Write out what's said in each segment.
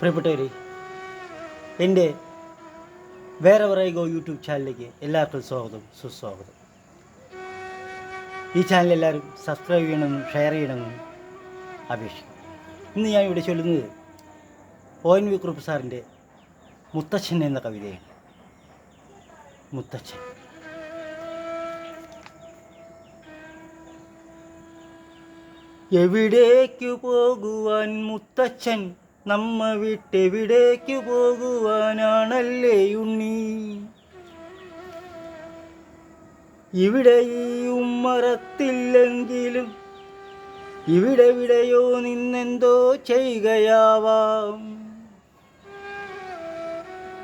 പ്രിയപ്പെട്ടവരെ എന്റെ വേറെ പറയുക യൂട്യൂബ് ചാനലിലേക്ക് എല്ലാവർക്കും സ്വാഗതം സുസ്വാഗതം. ഈ ചാനൽ എല്ലാവരും സബ്സ്ക്രൈബ് ചെയ്യണമെന്നും ഷെയർ ചെയ്യണമെന്നും അപേക്ഷിക്കും ഇന്ന് ഞാൻ ഇവിടെ ചൊല്ലുന്നത് ഒ എൻ വി കുറുപ്പ് സാറിന്റെ മുത്തച്ഛൻ എന്ന കവിതയാണ്. മുത്തച്ഛൻ. എവിടേക്കു പോകുവാൻ മുത്തച്ഛൻ നമ്മ വിട്ടെവിടേക്കു പോകുവാനാണല്ലേ ഉണ്ണി? ഇവിടെ ഈ ഉമ്മറത്തില്ലെങ്കിലും ഇവിടെവിടെയോ നിന്നെന്തോ ചെയ്യുകയാവാം.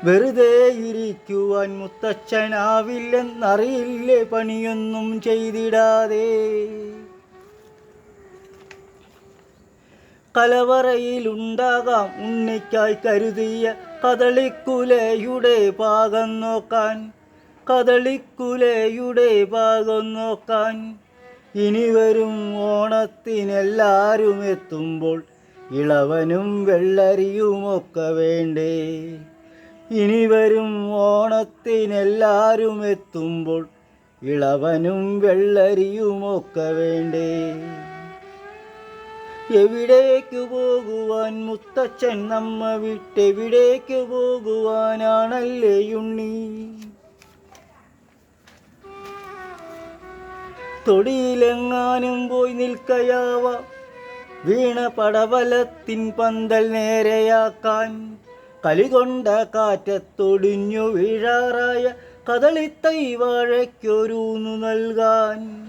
വെറുതെ ഇരിക്കുവാൻ മുത്തച്ഛനാവില്ലെന്നറിയില്ലേ പണിയൊന്നും ചെയ്തിടാതെ? കലവറയിലുണ്ടാകാം ഉണ്ണിക്കായി കരുതിയ കദളിക്കുലയുടെ ഭാഗം നോക്കാൻ. കദളിക്കുലയുടെ ഭാഗം നോക്കാൻ. ഇനി വരും ഓണത്തിനെല്ലാരും എത്തുമ്പോൾ ഇളവനും വെള്ളരിയുമൊക്കെ വേണ്ടേ. ഇനി വരും ഓണത്തിനെല്ലാരും എത്തുമ്പോൾ ഇളവനും വെള്ളരിയുമൊക്കെ വേണ്ടേ. എവിടേക്കു പോകുവാൻ മുത്തച്ഛൻ നമ്മ വിട്ടെവിടേക്കു പോകുവാനാണല്ലേ ഉണ്ണി? തൊടിയിലെങ്ങാനും പോയി നിൽക്കയാവ. വീണ പടവലത്തിൻ പന്തൽ നേരെയാക്കാൻ കളി കലികൊണ്ട കാറ്റത്തൊടിഞ്ഞു വീഴാറായ കദളിത്തൈ വാഴയ്ക്കൊരൂന്നു നൽകാൻ.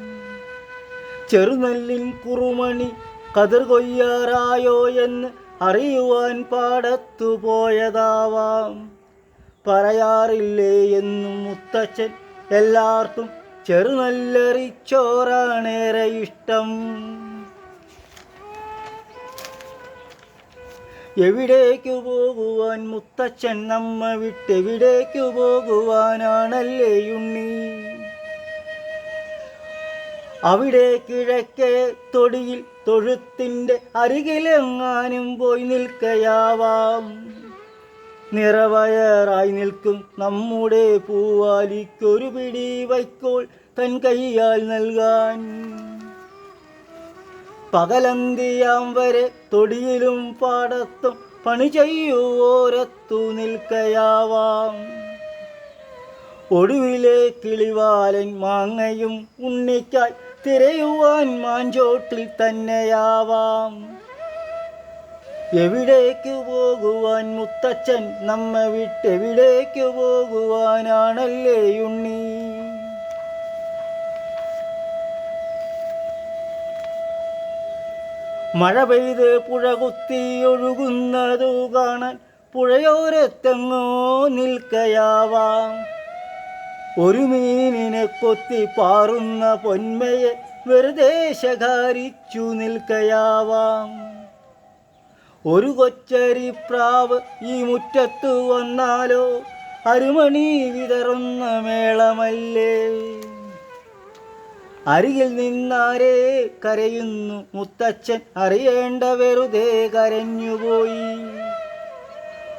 ചെറുനെല്ലിൻ കുറുമണി കതിർ കൊയ്യാറായോ എന്ന് അറിയുവാൻ പാടത്തു പോയതാവാം. പറയാറില്ലേ എന്നും മുത്തച്ഛൻ എല്ലാവർക്കും ചെറുനല്ലറിച്ചോറാണേറെ ഇഷ്ടം. എവിടേക്കു പോകുവാൻ മുത്തച്ഛൻ നമ്മ വിട്ടെവിടേക്കു പോകുവാനാണല്ലേ ഉണ്ണി. അവിടെ കിഴക്കേ തൊടിയിൽ തൊഴുത്തിന്റെ അരികിലെങ്ങാനും പോയി നിൽക്കയാവാം. നിറവയറായി നിൽക്കും നമ്മുടെ പൂവാലിക്കൊരു പിടി വൈക്കോൾ തൻ കൈയാൽ നൽകാൻ. പകലന്തിയാം വരെ തൊടിയിലും പാടത്തും പണി ചെയ്യുവോരത്തു നിൽക്കയാവാം. ഒടുവിലെ കിളിവാലൻ മാങ്ങയും ഉണ്ണിക്കായി തിരയുവാൻ മാഞ്ചോട്ടിൽ തന്നെയാവാം. എവിടേക്ക് പോകുവാൻ മുത്തച്ഛൻ നമ്മെ വിട്ടെവിടേക്ക് പോകുവാനാണല്ലേ ഉണ്ണി? മഴ പെയ്ത് പുഴ കുത്തി ഒഴുകുന്നതു കാണാൻ പുഴയോരത്തെങ്ങോ നിൽക്കയാവാം. ഒരു മീനിനെ കൊത്തി പാറുന്ന പൊന്മയെ വെറുതെ ശകാരിച്ചു നിൽക്കയാവാം. ഒരു കൊച്ചരി പ്രാവ് ഈ മുറ്റത്തു വന്നാലോ അരുമണി വിതറുന്ന മേളമല്ലേ? അരികിൽ നിന്നാരേ കരയുന്നു മുത്തച്ഛൻ അറിയേണ്ട വെറുതെ കരഞ്ഞുപോയി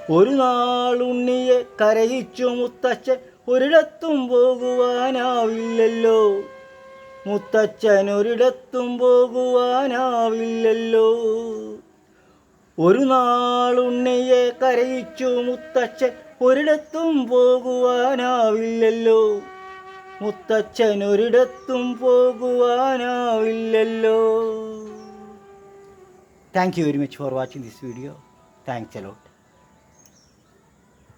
ഒരു നാളുണ്ണിയെ കരയിച്ചു മുത്തച്ഛൻ ഒരിടത്തും പോകുവാനാവില്ലല്ലോ. മുത്തച്ഛൻ ഒരിടത്തും പോകുവാനാവില്ലല്ലോ. ഒരു നാളുണ്ണയെ കരയിച്ചു മുത്തച്ഛൻ ഒരിടത്തും പോകുവാനാവില്ലല്ലോ. മുത്തച്ഛൻ ഒരിടത്തും പോകുവാനാവില്ലല്ലോ thank you very much for watching this video thanks a lot